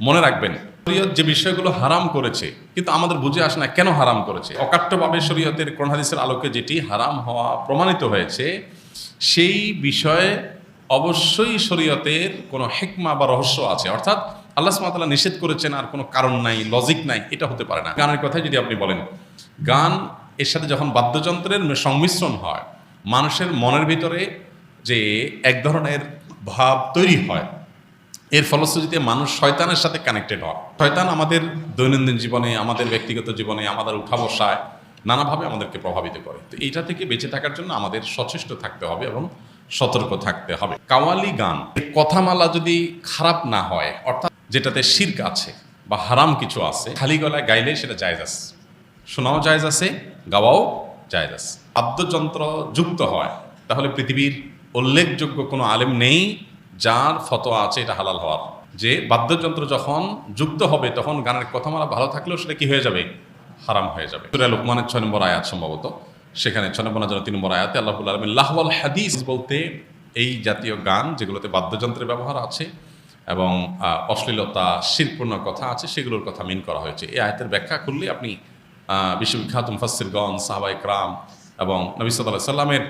মনে রাখবেন, শরীয়ত যে বিষয়গুলো হারাম করেছে, কিন্তু আমাদের বুঝে আসে না কেন হারাম করেছে। অকাট্যভাবে শরীয়তের হাদিসের আলোকে যেটি হারাম হওয়া প্রমাণিত হয়েছে, সেই বিষয়ে অবশ্যই শরীয়তের কোনো হেকমা বা রহস্য আছে। অর্থাৎ আল্লাহ সুমাতাল্লাহ নিষেধ করেছেন আর কোনো কারণ নাই লজিক নাই, এটা হতে পারে না। গানের কথাই যদি আপনি বলেন, গান এর সাথে যখন বাদ্যযন্ত্রের সংমিশ্রণ হয়, মানুষের মনের ভিতরে যে এক ধরনের ভাব তৈরি হয় এর ফলশ্রুতিতে মানুষ শয়তানের সাথে কানেক্টেড হয়। শয়তান আমাদের দৈনন্দিন জীবনে, আমাদের ব্যক্তিগত জীবনে, আমাদের উঠা বসায় নানাভাবে আমাদেরকে প্রভাবিত করে। তো এইটা থেকে বেঁচে থাকার জন্য আমাদের সচেষ্ট থাকতে হবে এবং সতর্ক থাকতে হবে। কাওয়ালি গান কথামালা যদি খারাপ না হয়, অর্থাৎ যেটাতে শির্ক আছে বা হারাম কিছু আছে, খালি গলায় গাইলে সেটা জায়জ আছে। শোনাও জায়জ আছে, গাওয়াও জায়জ আছে। বাদ্যযন্ত্র যুক্ত হয়, তাহলে পৃথিবীর উল্লেখযোগ্য কোনো আলেম নেই যার ফতোয়া আছে এটা হালাল হওয়ার। যে বাদ্যযন্ত্র যখন যুক্ত হবে, তখন গানের কথামালা ভালো থাকলেও সেটা কি হয়ে যাবে? হারাম হয়ে যাবে। সুরা লোকমানের ছয় নম্বর আয়াত সম্ভবত। সেখানে ছয় নম্বর যেন তিন নম্বর আয়াতে আল্লাহ আলমিন লাহওয়াল হাদিস বলতে এই জাতীয় গান, যেগুলোতে বাদ্যযন্ত্রের ব্যবহার আছে এবং অশ্লীলতা শিরপূর্ণ কথা আছে, সেগুলোর কথা মিন করা হয়েছে। এই আয়তের ব্যাখ্যা করলে আপনি বিশ্ববিখ্যাত মুফাসিরগণ সাহাবাই ক্রাম এবং নবী সাল্লাহ সাল্লামের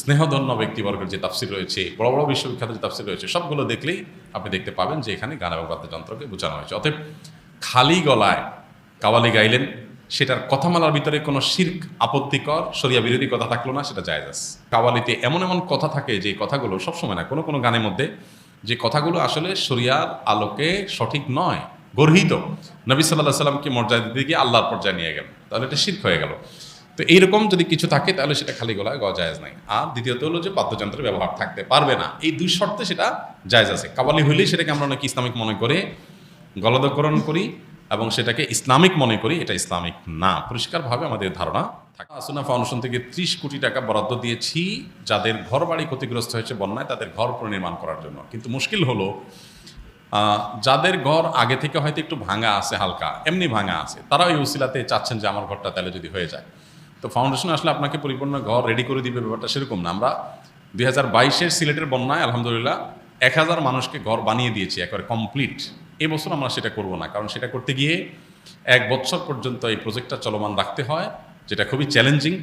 স্নেহধন্য ব্যক্তিবর্গের যে তাফসির রয়েছে, বড় বড় বিশ্ববিখ্যাত যে তাফসির রয়েছে, সবগুলো দেখলেই আপনি দেখতে পাবেন যে এখানে গান এবং বাদ্যযন্ত্রকে বোঝানো হয়েছে। অতএব খালি গলায় কাওয়ালি গাইলেন, সেটার কথামালার ভিতরে কোনো শির্ক আপত্তিকর সরিয়া বিরোধী কথা থাকল না, সেটা আছে। কাওয়ালিতে এমন এমন কথা থাকে যে কথাগুলো সবসময় না, কোনো কোনো গানের মধ্যে যে কথাগুলো আসলে শরিয়ার আলোকে সঠিক নয়, গর্হিত। নবী সাল্লাহ সাল্লামকে মর্যাদা দিতে গিয়ে আল্লাহর পর্যায়ে নিয়ে গেল। তাহলে এটা শির্ক হয়ে গেল। তো এইরকম যদি কিছু থাকে, তাহলে সেটা খালি গলায় গা জায়জ নাই। আর দ্বিতীয়ত হলো যে, বাদ্যযন্ত্রের ব্যবহার থাকতে পারবে না। এই দুই শর্তে সেটা জায়জ আছে। কাবালি হইলেই সেটাকে আমরা অনেক ইসলামিক মনে করে গলদকরণ করি এবং সেটাকে ইসলামিক মনে করি, এটা ইসলামিক না। পরিষ্কারভাবে আমাদের ধারণা থাকে। আসুনা ফাউন্ডেশন থেকে ত্রিশ কোটি টাকা বরাদ্দ দিয়েছি, যাদের ঘর বাড়ি ক্ষতিগ্রস্ত হয়েছে বন্যায়, তাদের ঘর পুনর্নির্মাণ করার জন্য। কিন্তু মুশকিল হলো যাদের ঘর আগে থেকে হয়তো একটু ভাঙা আছে, হালকা, এমনি ভাঙা আছে, তারাও এই উসিলাতে চাচ্ছেন যে, আমার ঘরটা তাহলে যদি হয়ে যায়। তো ফাউন্ডেশন আসলে আপনাকে পরিপূর্ণ ঘর রেডি করে দিবে ব্যাপারটা সেরকম না। আমরা দুই হাজার বাইশের সিলেটের বন্যায় আলহামদুলিল্লাহ এক হাজার মানুষকে ঘর বানিয়ে দিয়েছি একেবারে কমপ্লিট এবছর আমরা সেটা করব না, কারণ সেটা করতে গিয়ে এক বছর পর্যন্ত এই প্রজেক্টটা চলমান রাখতে হয়, যেটা খুবই চ্যালেঞ্জিং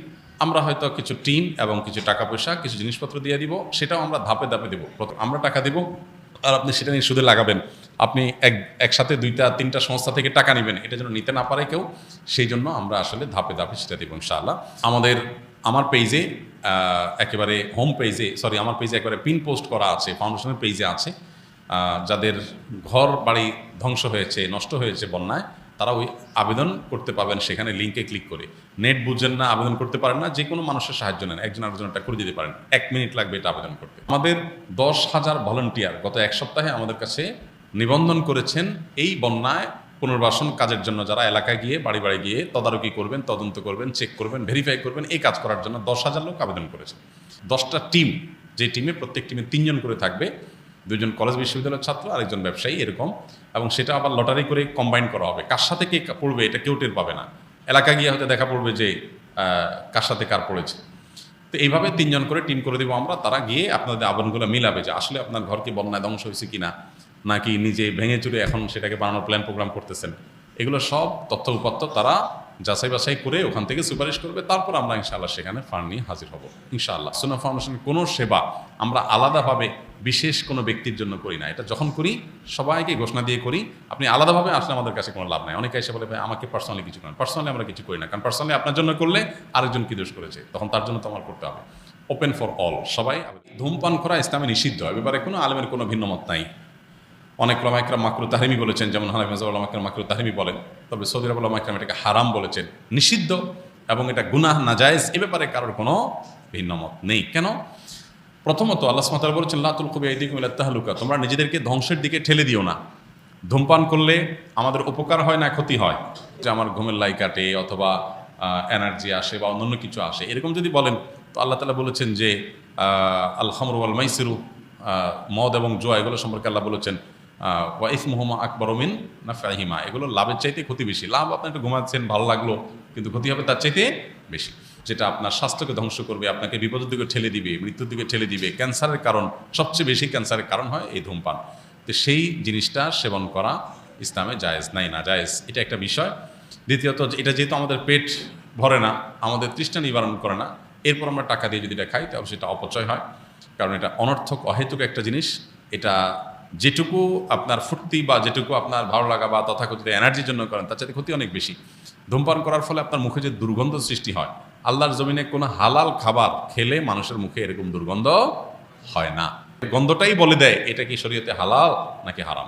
আমরা হয়তো কিছু টিম এবং কিছু টাকা পয়সা কিছু জিনিসপত্র দিয়ে দিব, সেটাও আমরা ধাপে ধাপে দেবো। আমরা টাকা দিব, আর আপনি সেটা নিয়ে সুদে লাগাবেন। আপনি এক, একসাথে দুইটা, তিনটা সংস্থা থেকে টাকা নেবেন, এটা যেন নিতে না পারে কেউ, সেই জন্য আমরা আসলে ধাপে ধাপে সেটা দেবো ইনশাআল্লাহ। আমাদের, আমার পেজে একেবারে হোম পেজে সরি আমার পেজে একেবারে পিন পোস্ট করা আছে ফাউন্ডেশনের পেজে আছে। যাদের ঘর বাড়ি ধ্বংস হয়েছে, নষ্ট হয়েছে বন্যায়, তারা ওই আবেদন করতে পারবেন, সেখানে লিঙ্কে ক্লিক করে। নেট বুঝেন না, আবেদন করতে পারেন না যে কোনো মানুষের সাহায্য নেন, একজন আরেকজনটা করে দিতে পারেন। এক মিনিট লাগবে এটা আবেদন করতে। আমাদের দশ হাজার ভলেন্টিয়ার গত এক সপ্তাহে আমাদের কাছে নিবন্ধন করেছেন এই বন্যায় পুনর্বাসন কাজের জন্য যারা এলাকায় গিয়ে, বাড়ি বাড়ি গিয়ে তদারকি করবেন, তদন্ত করবেন চেক করবেন ভেরিফাই করবেন, এই কাজ করার জন্য দশ হাজার লোক আবেদন করেছে দশটা টিম যে টিমে প্রত্যেক টিমে তিনজন করে থাকবে। দুজন কলেজ বিশ্ববিদ্যালয়ের ছাত্র, আরেকজন ব্যবসায়ী, এরকম। এবং সেটা আবার লটারি করে কম্বাইন করা হবে। কার সাথে কে পড়বে, এটা কেউ টের পাবে না। এলাকা গিয়ে হয়তো দেখা পড়বে যে কার সাথে কার পড়েছে। তো এইভাবে তিনজন করে টিম করে দেবো আমরা। তারা গিয়ে আপনাদের আবরণগুলো মিলাবে যে, আসলে আপনার ঘর কি বন্যায় ধ্বংস হয়েছে কিনা? নাকি নিজে ভেঙে চুরে এখন সেটাকে বানানোর প্ল্যান প্রোগ্রাম করতেছেন? এগুলো সব তথ্য উপাত্ত তারা যাচাই বাছাই করে ওখান থেকে সুপারিশ করবে। তারপর আমরা ইনশাআল্লাহ সেখানে ফান্ড নিয়ে হাজির হব। ইনশাআল্লাহ। সোনা ফাউন্ডেশনের কোনো সেবা আমরা আলাদাভাবে বিশেষ কোনো ব্যক্তির জন্য করি না। এটা যখন করি, সবাইকে ঘোষণা দিয়ে করি, আপনি আলাদাভাবে আসলে আমাদের কাছে কোনো লাভ নাই। অনেকে এসে বলে, ভাই, আমাকে পার্সোনালি কিছু করেন। পার্সোনালি আমরা কিছু করি না। কারণ পার্সোনালি আপনার জন্য করলে আরেকজন কি দোষ করেছে? তখন তার জন্য তো আমার করতে হবে। ওপেন ফর অল সবাই। ধূমপান করা ইসলামে নিষিদ্ধ। এ ব্যাপারে কোনো আলেমের কোনো ভিন্ন মত নাই। অনেক ওলামাইকরা মাকরু তাহরিমি বলেছেন, যেমন হানাফি মাজাব ওলামাইকরা মাকরু তাহরিমি বলেন, তবে সৌদি আরব ওলামাইকরাম এটাকে হারাম বলেছেন, নিষিদ্ধ, এবং এটা গুনাহ, নাজায়েজ এ ব্যাপারে কারোর কোনো ভিন্ন মত নেই। কেন? প্রথমত আল্লাহ সুমাতাল বলেছেন লাতুল কবি এইদিকে তাহলুকা তোমরা নিজেদেরকে ধ্বংসের দিকে ঠেলে দিও না। ধূমপান করলে আমাদের উপকার হয় না ক্ষতি হয়? যে আমার ঘুমের লাই কাটে অথবা এনার্জি আসে বা অন্যান্য কিছু আসে। এরকম যদি বলেন, তো আল্লাহ তালা বলেছেন যে আল ওয়াল মাইসিরু মদ এবং জোয়া, এগুলো সম্পর্কে আল্লাহ বলেছেন ওয়াইফ মোহাম্মা না ফাহিমা এগুলো লাভের চাইতে ক্ষতি বেশি। লাভ আপনি একটু ঘুমাচ্ছেন, ভালো লাগল, কিন্তু ক্ষতি হবে তার চাইতে বেশি। যেটা আপনার স্বাস্থ্যকে ধ্বংস করবে, আপনাকে বিপদের দিকে ঠেলে দিবে, মৃত্যুর দিকে ঠেলে দিবে। ক্যান্সারের কারণ, সবচেয়ে বেশি ক্যান্সারের কারণ হয় এই ধূমপান। তো সেই জিনিসটা সেবন করা ইসলামে জায়েজ নাই, না জায়েজ। এটা একটা বিষয়। দ্বিতীয়ত এটা যেহেতু আমাদের পেট ভরে না, আমাদের তৃষ্ণা নিবারণ করে না, এরপর আমরা টাকা দিয়ে যদি এটা খাই, তাহলে সেটা অপচয় হয়। কারণ এটা অনর্থক, অহেতুক একটা জিনিস। এটা যেটুকু আপনার ফুর্তি বা যেটুকু আপনার ভালো লাগা বা তথাকথিত এনার্জির জন্য করেন, তার চাইতে ক্ষতি অনেক বেশি। ধূমপান করার ফলে আপনার মুখে যে দুর্গন্ধ সৃষ্টি হয়, আল্লাহর জমিনে কোনো হালাল খাবার খেলে মানুষের মুখে এরকম দুর্গন্ধ হয় না। গন্ধটাই বলে দেয়, এটা কি শরীয়তে হালাল নাকি হারাম?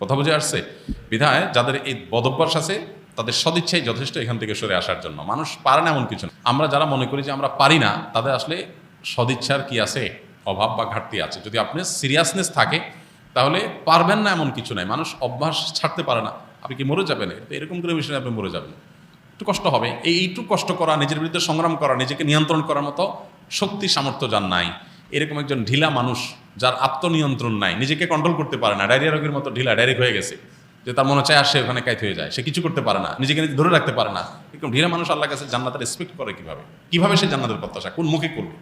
কথা বুঝে আসছে? বিধায় যাদের এই বদভ্যাস আছে, তাদের সদিচ্ছাই যথেষ্ট এখান থেকে সরে আসার জন্য। মানুষ পারে না এমন কিছু না। আমরা যারা মনে করি যে আমরা পারি না, তাদের আসলে সদিচ্ছার কি আছে? অভাব বা ঘাটতি আছে। যদি আপনি সিরিয়াসনেস থাকে তাহলে পারবেন না এমন কিছু নাই। মানুষ অভ্যাস ছাড়তে পারে না। আপনি কি মরে যাবেন? এরকম করে বিষয়ে আপনি মরে যাবেন। একটু কষ্ট হবে। এই একটু কষ্ট করা, নিজের বিরুদ্ধে সংগ্রাম করা, নিজেকে নিয়ন্ত্রণ করার মতো শক্তি, সামর্থ্য যার নাই। এরকম একজন ঢিলা মানুষ যার আত্মনিয়ন্ত্রণ নাই, নিজেকে কন্ট্রোল করতে পারে না। ডায়রিয়া রোগের মতো ঢিলা ডাইরেক্ট হয়ে গেছে। যে তার মনে চায় আসে ওখানে কাইত হয়ে যায়। সে কিছু করতে পারে না, নিজেকে নিজে ধরে রাখতে পারে না। এরকম ঢিলা মানুষ আল্লাহ কাছে জান্নাতের রেসপেক্ট করে কীভাবে? কীভাবে সে জান্নাতের প্রত্যাশা? কোন মুখে করবে?